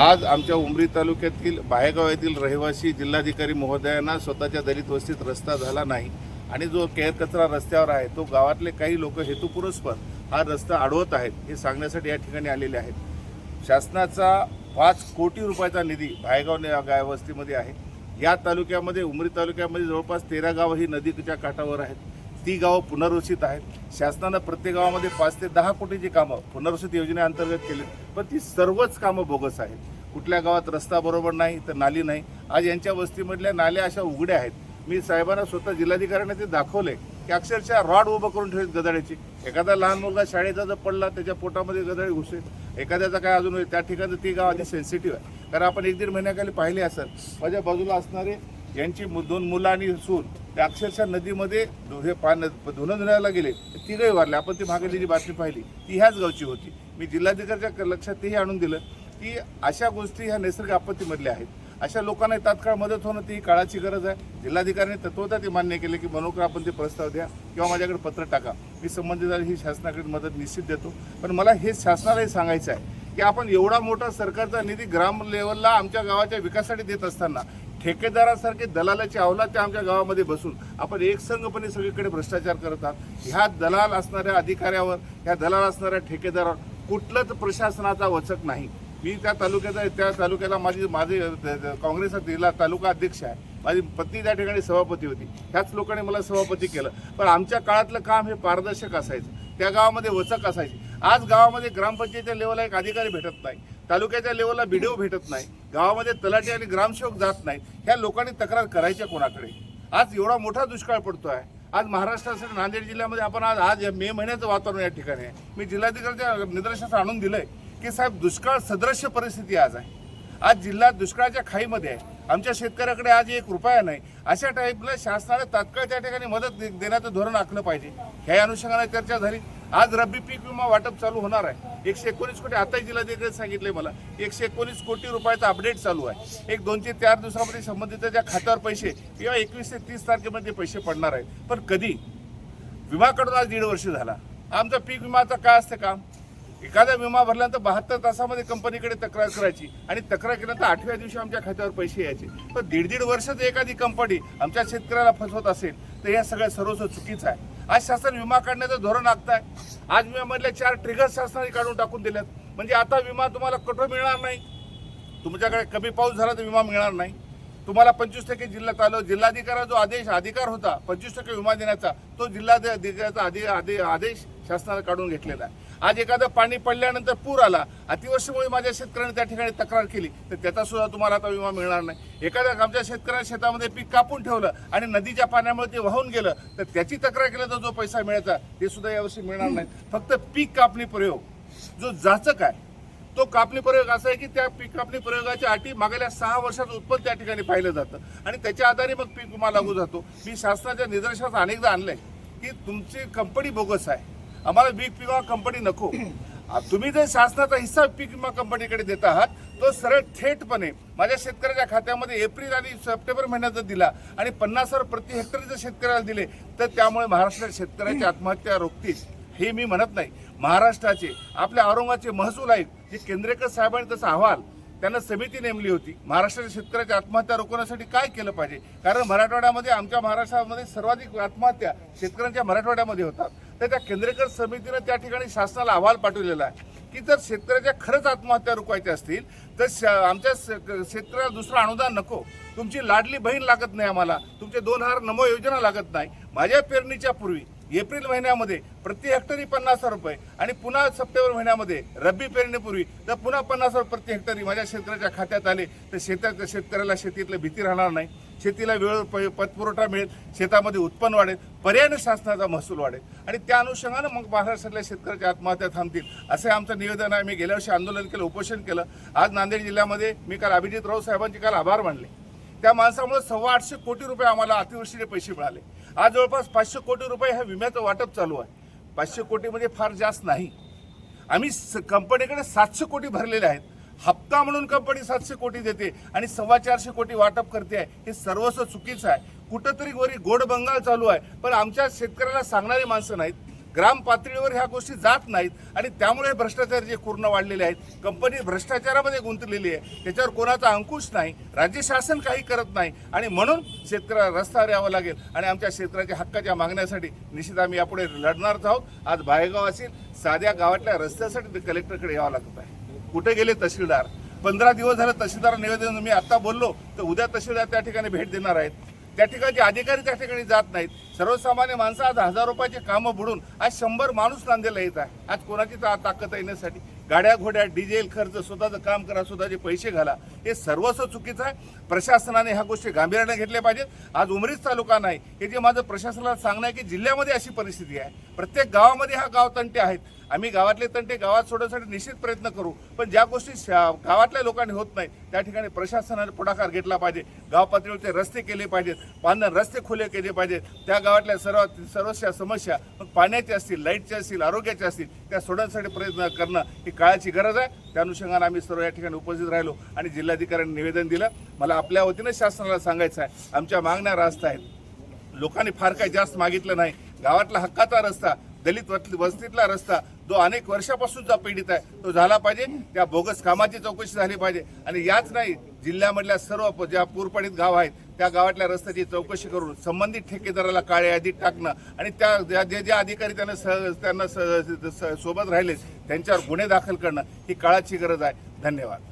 आज आमच्या उमरी तालुक्यातील बाहेगाव येथील रहिवासी जिल्हाधिकारी महोदयांना स्वतःच्या दलित वस्तीत रस्ता झाला नाही आणि जो केर कचरा रस्त्यावर आहे तो गावातले काही लोक हेतुपुरस्पर हा रस्ता अडवत आहेत हे सांगण्यासाठी या ठिकाणी आलेले आहेत. शासनाचा पाच कोटी रुपयाचा निधी भायगाव गाय वस्तीमध्ये आहे. या तालुक्यामध्ये उमरी तालुक्यामध्ये जवळपास तेरा गावं ही नदीच्या काठावर आहेत. ती गावं पुनर्वसित आहेत. शासनानं प्रत्येक गावामध्ये पाच ते दहा कोटीची कामं पुनर्वसित योजनेअंतर्गत केली पण ती सर्वच कामं बोगस आहेत. कुठल्या गावात रस्ता बरोबर नाही तर नाली नाही. आज यांच्या वस्तीमधल्या नाल्या अशा उघड्या आहेत. मी साहेबांना स्वतः जिल्हाधिकाऱ्यांना ते दाखवले की अक्षरशः रॉड उभं करून ठेवत गदाड्याची. एखादा लहान मुलगा शाळेचा जर पडला त्याच्या पोटामध्ये गदाडी घुसेल. एखाद्याचा काय अजून होईल? त्या ठिकाणी ती गाव आधी सेन्सिटिव्ह आहे. कारण आपण एक दीड महिन्याखाली पाहिले असेल माझ्या बाजूला असणारे यांची दोन मुलं आणि सून ते अक्षरशः नदीमध्ये धु- हे पान धुणं धुण्याला गेले. तिघही वारले. आपण ती मागे जी बातमी पाहिली. ती ह्याच गावची होती. मी जिल्हाधिकाऱ्याच्या लक्षात तेही आणून दिलं. की अशा गोष्टी ह्या नैसर्गिक आपत्तीमधल्या आहेत. अशा लोकांना तात्काळ मदत होणं ती काळाची गरज आहे. जिल्हाधिकाऱ्यांनी तत्वता ते मान्य केले की मनोकर आपण ते प्रस्ताव द्या किंवा माझ्याकडे पत्र टाका. मी संबंधित ही शासनाकडे मदत निश्चित देतो. पण मला हे शासनालाही सांगायचं आहे की आपण एवढा मोठा सरकारचा निधी ग्राम लेवलला आमच्या गावाच्या विकासासाठी देत असताना ठेकेदारासारखे दलालाची अवलाद त्या आमच्या गावामध्ये बसून आपण एकसंघपणे सगळीकडे भ्रष्टाचार करत आहात. ह्या दलाल असणाऱ्या अधिकाऱ्यावर ह्या दलाल असणाऱ्या ठेकेदारावर कुठलंच प्रशासनाचा वचक नाही. मी त्या तालुक्याचा त्या तालुक्याला माझी माझे काँग्रेसचा जिल्हा तालुका अध्यक्ष आहे. माझी पत्नी त्या ठिकाणी सभापती होती. ह्याच लोकांनी मला सभापती केलं. पण आमच्या काळातलं काम हे पारदर्शक असायचं. त्या गावामध्ये वचक असायची. आज गावामध्ये ग्रामपंचायतच्या लेवलला एक अधिकारी भेटत नाही. तालुक्याच्या लेवलला बीडीओ भेटत नाही. गावामध्ये तलाठी आणि ग्रामसेवक जात नाही ह्या लोकांनी तक्रार करायच्या कोणाकडे? आज एवढा मोठा दुष्काळ पडतो आहे आज महाराष्ट्रासाठी नांदेड जिल्ह्यामध्ये आपण आज आज या मे महिन्याचं वातावरण या ठिकाणी आहे. मी जिल्हाधिकाऱ्याच्या निदर्शनास आणून दिलं आहे की साहेब दुष्काळ सदृश्य परिस्थिती आज आहे. आज जिल्हा दुष्काळाच्या खाईमध्ये आहे. आमच्या शेतकऱ्याकडे आज एक रुपया नाही. अशा टाईपला शासनाने तात्काळ त्या ठिकाणी मदत देण्याचं धोरण आखलं पाहिजे. ह्या अनुषंगाने चर्चा झाली. आज रब्बी पीक विमा वाटप चालू होणार आहे. एकशे एकोणीस कोटी आताही जिल्हाधिकारी सांगितले मला. एकशे एकोणीस कोटी रुपयाचा अपडेट चालू आहे. एक दोन ते चार दिवसामध्ये संबंधित ज्या खात्यावर पैसे किंवा एकवीस ते तीस तारखेमध्ये पैसे पडणार आहेत. पण कधी? विमा आज दीड वर्ष झाला. आमचा पीक विमाचं काय असतं काम? एखादा विमा भरल्यानंतर बहात्तर तासामध्ये कंपनीकडे तक्रार करायची आणि तक्रार केल्यानंतर आठव्या दिवशी आमच्या खात्यावर पैसे यायचे. पण दीड दीड वर्ष जर एखादी कंपनी आमच्या शेतकऱ्याला फसवत असेल तर या सगळ्या सर्वस्व चुकीचं आहे. आज शासन विमा काढण्याचं धोरण आखताय. आज विम्यामधल्या चार ट्रिगर शासनाने काढून टाकून दिल्यात. म्हणजे आता विमा तुम्हाला कठोर मिळणार नाही? तुमच्याकडे कमी पाऊस झाला तर विमा मिळणार नाही. तुम्हाला पंचवीस टक्के जिल्ह्यात आलं. जिल्हाधिकाऱ्याचा जो आदेश अधिकार होता पंचवीस टक्के विमा देण्याचा तो जिल्हाधिकाऱ्याचा आदे आदे- आदेश शासनाला काढून घेतलेला आहे. आज एखादं पाणी पडल्यानंतर पूर आला अतिवर्षामुळे माझ्या शेतकऱ्याने त्या ठिकाणी तक्रार केली तर त्याचा सुद्धा तुम्हाला आता विमा मिळणार नाही. एखाद्या आमच्या शेतकऱ्याने शेतामध्ये पीक कापून ठेवलं आणि नदीच्या पाण्यामुळे ते वाहून गेलं तर त्याची तक्रार केल्याचा जो पैसा मिळायचा ते सुद्धा यावर्षी मिळणार नाही. फक्त पीक कापणी प्रयोग. जो जाचक आहे तो कापणी प्रयोग असा आहे की त्या पीक कापणी प्रयोगाच्या अटी मागल्या सहा वर्षाचं उत्पन्न त्या ठिकाणी पाहिलं जातं. आणि त्याच्या आधारे मग पीक विमा लागू जातो. मी शासनाच्या निदर्शनास अनेकदा आणलंय की तुमची कंपनी बोगस आहे. आम्हाला पीक विमा कंपनी नको. तुम्ही जर शासनाचा हिस्सा पीक विमा कंपनीकडे देत आहात तो सरळ थेटपणे माझ्या शेतकऱ्याच्या खात्यामध्ये एप्रिल आणि सप्टेंबर महिन्यात जर दिला आणि पन्नास हजार प्रति हेक्टर जर शेतकऱ्याला दिले तर त्यामुळे महाराष्ट्रात शेतकऱ्याची आत्महत्या रोखतील हे मी म्हणत नाही. महाराष्ट्राचे आपल्या औरंगाचे महसूल आहेत जे केंद्रेकर साहेबांनी तसा अहवाल त्यांना समिती नेमली होती. महाराष्ट्राच्या शेतकऱ्याची आत्महत्या रोखण्यासाठी काय केलं पाहिजे? कारण मराठवाड्यामध्ये आमच्या महाराष्ट्रामध्ये सर्वाधिक आत्महत्या शेतकऱ्यांच्या मराठवाड्यामध्ये होतात. तर त्या केंद्रेकर समितीनं त्या ठिकाणी शासनाला अहवाल पाठवलेला आहे की जर शेतकऱ्याच्या खरंच आत्महत्या रोखवायच्या असतील तर श- आमच्या शेतकऱ्याला दुसरं अनुदान नको. तुमची लाडली बहीण लागत नाही आम्हाला. तुमचे दोन हजार नमो योजना लागत नाही. माझ्या पेरणीच्या पूर्वी एप्रिल महिन्यामध्ये प्रति हेक्टरी पन्नास हजार रुपये आणि पुन्हा सप्टेंबर महिन्यामध्ये रब्बी पेरणीपूर्वी. जर पुन्हा पन्नास हजार प्रति हेक्टरी माझ्या शेतकऱ्याच्या खात्यात आले. तर शेतात शेतकऱ्याला शेतीतलं भीती राहणार नाही. शेतीला वेळेवर प- पतपुरवठा मिळेल. शेतामध्ये उत्पन्न वाढेल. पर्यायाने शासनाचा महसूल वाढेल. आणि त्या अनुषंगानं मग महाराष्ट्रातल्या शेतकऱ्याच्या आत्महत्या थांबतील. असं आमचं निवेदन आहे. मी गेल्या वर्षी आंदोलन केलं उपोषण केलं. आज नांदेड जिल्ह्यामध्ये मी काल अभिजित राऊत साहेबांचे काल आभार मानले. त्या माणसामुळे सव्वा आठशे कोटी रुपये आम्हाला अतिवृष्टीचे पैसे मिळाले. आज जवळपास पाचशे कोटी रुपये हा विम्याचं वाटप चालू आहे. पाचशे कोटी म्हणजे फार जास्त नाही. आम्ही स- कंपनीकडे सातशे कोटी भरलेले आहेत. हप्ता म्हणून कंपनी सातशे कोटी देते आणि सव्वा चारशे कोटी वाटप करते आहे. हे सर्वस्व चुकीचं आहे. कुठंतरी वरी गोड बंगाल चालू आहे. पण आमच्या शेतकऱ्याला सांगणारी माणसं नाहीत. ग्राम पातळीवर ह्या गोष्टी जात नाहीत. आणि त्यामुळे भ्रष्टाचार जे पूर्ण वाढलेले आहेत कंपनी भ्रष्टाचारामध्ये गुंतलेली आहे त्याच्यावर कोणाचा अंकुश नाही राज्य शासन काही करत नाही आणि म्हणून शेतकऱ्याला रस्त्यावर यावं लागेल. आणि आमच्या शेतकऱ्याच्या हक्काच्या मागण्यासाठी निश्चित आम्ही यापुढे लढणारच आहोत. आज बाहेगाव असेल साध्या गावातल्या रस्त्यासाठी कलेक्टरकडे यावं लागत आहे. कुठे गेले तहसीलदार? पंधरा दिवस झालं तहसीलदार निवेदन मी आत्ता बोललो तर उद्या तहसीलदार त्या ठिकाणी भेट देणार आहेत. त्या ठिकाणचे अधिकारी त्या ठिकाणी जात नाहीत. सर्वसामान्य माणसं आज हजार रुपयाचे कामं बुडून आज शंभर माणूस नांदेला येत आहे. आज कोणाची ता- ताकद येण्यासाठी गाड्या घोड्या डिझेल खर्च स्वतःचं काम करा स्वतःचे पैसे घाला हे सर्वस्व चुकीचं आहे. प्रशासनाने ह्या गोष्टी गांभीर्याने घेतल्या पाहिजेत. आज उमरीच तालुका नाही. हे जे माझं प्रशासनाला सांगणं आहे की जिल्ह्यामध्ये अशी परिस्थिती आहे. प्रत्येक गावामध्ये हा गाव तंटे आहेत. आम्ही गावातले तंटे गावात सोडण्यासाठी निश्चित प्रयत्न करू पण ज्या गोष्टी शा- गावातल्या लोकांनी होत नाही त्या ठिकाणी प्रशासनाने पुढाकार घेतला पाहिजे. गाव पातळीवरचे रस्ते केले पाहिजेत. पानं रस्ते खुले केले पाहिजेत. त्या गावातल्या सर्व सर्वस्या समस्या मग पाण्याच्या असतील लाईटच्या असतील आरोग्याच्या असतील त्या सोडण्यासाठी प्रयत्न करणं ही काळाची गरज आहे. त्या अनुषंगाने आम्ही सर्व या ठिकाणी उपस्थित राहिलो आणि जिल्हाधिकाऱ्यांनी निवेदन दिलं. मला आपल्या वतीनं शासनाला सांगायचं आहे आमच्या मागण्या रास्त आहेत. लोकांनी फार काही जास्त मागितलं नाही. गावातला हक्काचा रस्ता दलित वस्तीतला रस्ता जो अनेक वर्षापासूनचा पीडित आहे. तो झाला पाहिजे. त्या बोगस कामाची चौकशी झाली पाहिजे. आणि याच नाही जिल्ह्यामधल्या सर्व प- ज्या पूरपडित गाव आहेत त्या गावातल्या रस्त्याची चौकशी करून संबंधित ठेकेदाराला काळे यादीत टाकणं आणि त्या ज्या- जे जे अधिकारी त्यांना सह त्यांना स- स- सोबत राहिले त्यांच्यावर गुन्हे दाखल करणं ही काळाची गरज आहे. धन्यवाद.